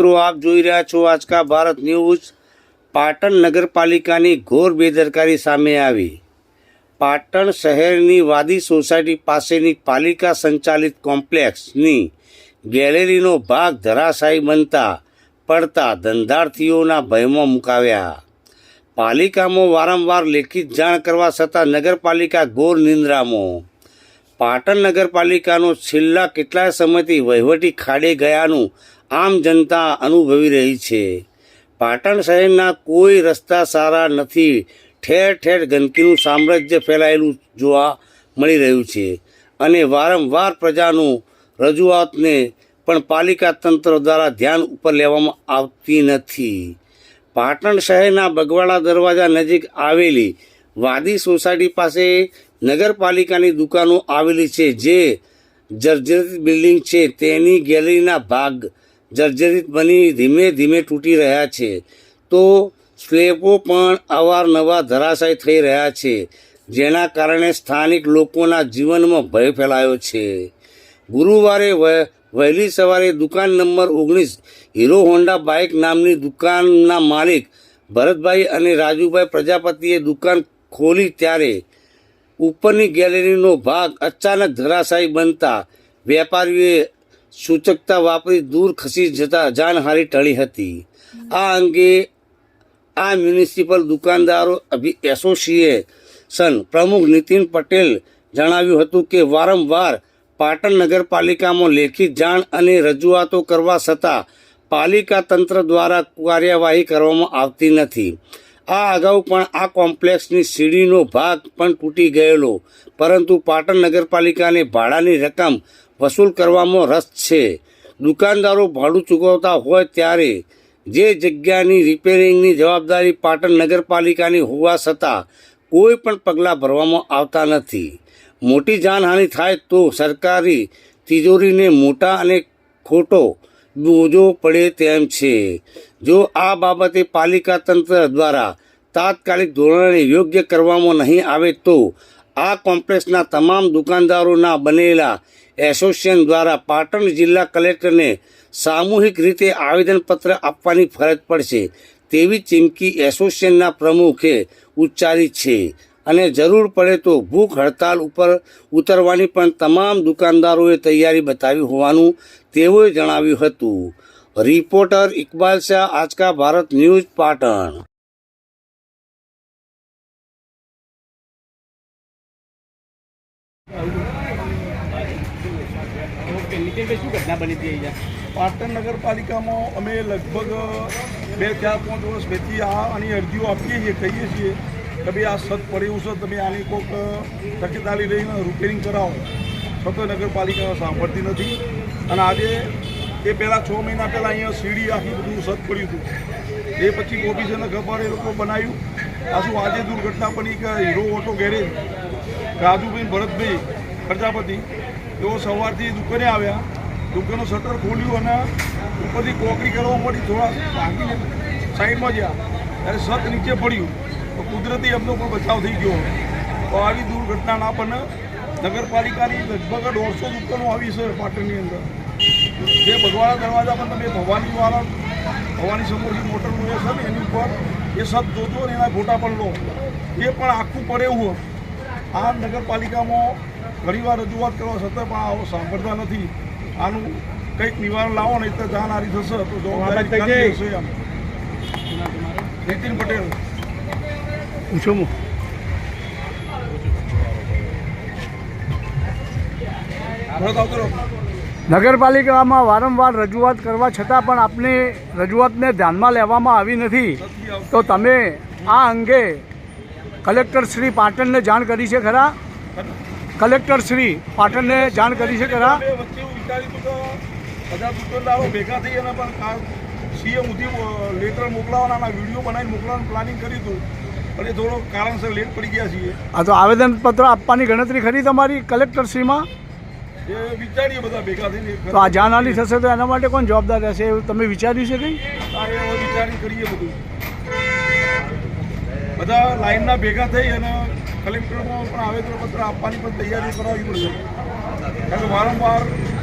મિત્રો, આપ જોઈ રહ્યા છો આજકા ભારત ન્યૂઝ. પાટણ નગરપાલિકાની ઘોર બેદરકારી સામે આવી. પાટણ શહેરની વાદી સોસાયટી પાસેની પાલિકા સંચાલિત કોમ્પ્લેક્સની ગેલેરીનો ભાગ ધરાશાયી બનતા પડતા ધંધાર્થીઓના ભયમાં મુકાવ્યા. પાલિકામાં વારંવાર લેખિત જાણ કરવા છતાં નગરપાલિકા ઘોર નિંદ્રામાં. પાટણ નગરપાલિકાનો છેલ્લા કેટલા સમયથી વહીવટી ખાડે ગયાનું આમ જનતા અનુભવી રહી છે. પાટણ શહેરના કોઈ રસ્તા સારા નથી. ઠેર ઠેર ગંદકીનું સામ્રાજ્ય ફેલાયેલું જોવા મળી રહ્યું છે અને વારંવાર પ્રજાનું રજૂઆતને પણ પાલિકા તંત્ર દ્વારા ધ્યાન ઉપર લેવામાં આવતી નથી. પાટણ શહેરના બગવાડા દરવાજા નજીક આવેલી વાદી સોસાયટી પાસે નગરપાલિકાની દુકાનો આવેલી છે, જે જર્જરિત બિલ્ડિંગ છે, તેની ગેલેરીના ભાગ જર્જરિત બની ધીમે ધીમે તૂટી રહ્યા છે. તો સ્લેબો પણ અવારનવાર ધરાશાય થઈ રહ્યા છે, જેના કારણે સ્થાનિક લોકોના જીવનમાં ભય ફેલાયો છે. ગુરુવારે વહેલી સવારે દુકાન નંબર ઓગણીસ, હીરો હોન્ડા બાઇક નામની દુકાનના માલિક ભરતભાઈ અને રાજુભાઈ પ્રજાપતિએ દુકાન ખોલી ત્યારે ઉપરની ગેલેરીનો ભાગ અચાનક ધરાશાયી બનતા વેપારીઓએ સૂચકતા વાપરી દૂર ખસી જતા જાનહાની ટળી હતી. આ અંગે આ મ્યુનિસિપલ દુકાનદારો એસોસિએશન પ્રમુખ નીતિન પટેલ જણાવ્યું હતું કે વારંવાર પાટણ નગરપાલિકામાં લેખિત જાણ અને રજૂઆતો કરવા છતાં પાલિકા તંત્ર દ્વારા કાર્યવાહી કરવામાં આવતી નથી. આ અગાઉ પણ આ કોમ્પ્લેક્સની સીડીનો ભાગ પણ તૂટી ગયેલો. પરંતુ પાટણ નગરપાલિકાને ભાડાની રકમ વસૂલ કરવામાં રસ છે. દુકાનદારો ભાડું ચૂકવતા હોય ત્યારે જે જગ્યાની રિપેરિંગની જવાબદારી પાટણ નગરપાલિકાની હોવા છતાં કોઈ પણ પગલાં ભરવામાં આવતા નથી. મોટી જાનહાનિ થાય તો સરકારી તિજોરીને મોટા અને ખોટો બોજો પડે તેમ છે. જો આ બાબતે પાલિકા તંત્ર દ્વારા તાત્કાલિક ધોરણે યોગ્ય કરવામાં નહીં આવે તો આ કોમ્પ્લેક્સના તમામ દુકાનદારોના બનેલા એસોસિએશન દ્વારા પાટણ જિલ્લા કલેક્ટરને સામૂહિક રીતે આવેદનપત્ર આપવાની ફરજ પડશે તેવી ચીમકી એસોસિએશનના પ્રમુખે ઉચ્ચારી છે. અને જરૂર પડે તો ભૂખ હડતાલ ઉપર ઉતરવાની પણ તમામ દુકાનદારોએ તૈયારી બતાવી હોવાનું તેઓએ જણાવ્યું હતું. Reporter Iqbal Shah Aaj Ka Bharat news, Patan. Patan નગરપાલિકામાં અમે લગભગ બે ચાર પાંચ વર્ષ પછી આ આની અરજીઓ આપીએ છીએ, કહીએ છીએ. કે ભાઈ આ સત પડ્યું છે તમે આની કોઈક તકેદારી લઈને રિપેરિંગ કરાવો. છતાં નગરપાલિકા સાંભળતી નથી. અને આજે એ પહેલાં છ મહિના પહેલાં અહીંયા સીડી આખી બધું સત પડ્યું હતું. એ પછી ઓફિસરને ખબર એ લોકો બનાવ્યું. આ શું આજે દુર્ઘટના બની કે Hero auto garage? Rajubhai Bharatbhai, Prajapati, તેઓ સવારથી દુકાને આવ્યા. દુકાનનું શટર ખોલ્યું અને ઉપરથી કોકરી કરવા મળી થોડા ભાગીને સાઈડમાં ગયા. ત્યારે સત નીચે પડ્યું. તો કુદરતી એમનો પણ બચાવ થઈ ગયો તો આવી દુર્ઘટના ના બને નગરપાલિકાની લગભગ દોઢસો દુકાનો આવી છે પાટણની અંદર. જે ભગવાડા દરવાજા પર તમે ભવાનીવાળા ભવાની સમોરથી મોટરનું એ છે ને એની ઉપર એ સત જોજો ને એના ફોટા પણ લો. એ પણ આખું પડે એવું આ નગરપાલિકામાં ઘણીવાર રજૂઆત કરવા છતાં પણ આવો સાંભળતા નથી. આનું કંઈક નિવારણ લાવો નહીં તો જાનહારી થશે તો જવાબદારી હશે એમ નીતિન પટેલ. રહો. નગરપાલિકામાં વારંવાર રજૂઆત કરવા છતાં પણ આપની રજૂઆતને ધ્યાનમાં લેવામાં આવી નથી. તો તમે આ અંગે કલેક્ટર શ્રી પાટણને જાણ કરી છે ખરા? કલેક્ટર શ્રી પાટણને જાણ કરી છે ખરા? ભેગા થઈ અને પણ સીએમ સુધી લેટર મોકલાવાના વીડિયો બનાવીને મોકલવાનું પ્લાનિંગ કર્યું હતું. એ થોડો કારણસર લેટ પડી ગયા છીએ. આ તો આવેદનપત્ર આપવાની ગણતરી ખરી તમારી કલેક્ટરશ્રીમાં? એ વિચારીએ બધા ભેગા થઈને. તો આ જાનહાની થશે તો એના માટે કોણ જવાબદાર રહેશે એવું તમે વિચાર્યું છે કંઈ? આ એ વિચારી કરીએ બધું. બધા લાઈનના ભેગા થઈ અને કલેક્ટરમાં પણ આવેદનપત્ર આપવાની પણ તૈયારી કરાવવી પડશે. કારણ કે વારંવાર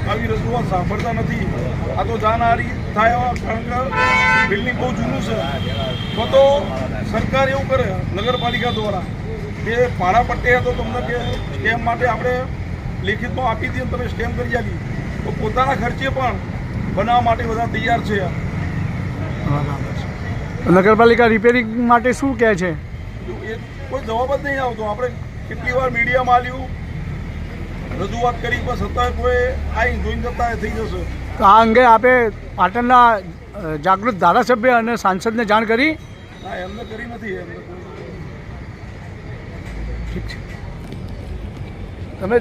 આવી રજૂઆત સાંભળતા નથી. આ તો જાનહારી થાય કારણ કે બિલ્ડિંગ બહુ જૂનું છે. તો તો સરકાર એવું કરે નગરપાલિકા દ્વારા કે ભાડા પટ્ટે તો તમને કે સ્ટેમ્પ માટે આપણે લેખિતમાં આપી દઈએ તમે સ્ટેમ્પ કરી આપી. તો પોતાના ખર્ચે પણ બનાવવા માટે બધા તૈયાર છે. નગરપાલિકા રિપેરિંગ માટે શું કહે છે? એ કોઈ જવાબ જ નહીં આવતો. આપણે કેટલી વાર મીડિયામાં આલ્યું રજૂઆત કરી પણ સત્તા કોઈ આઈ જોઈને જતા થઈ જશે. તો આ અંગે આપે પાટણના જાગૃત ધારાસભ્ય અને સાંસદને જાણ કરી. એમને કરી નથી તમે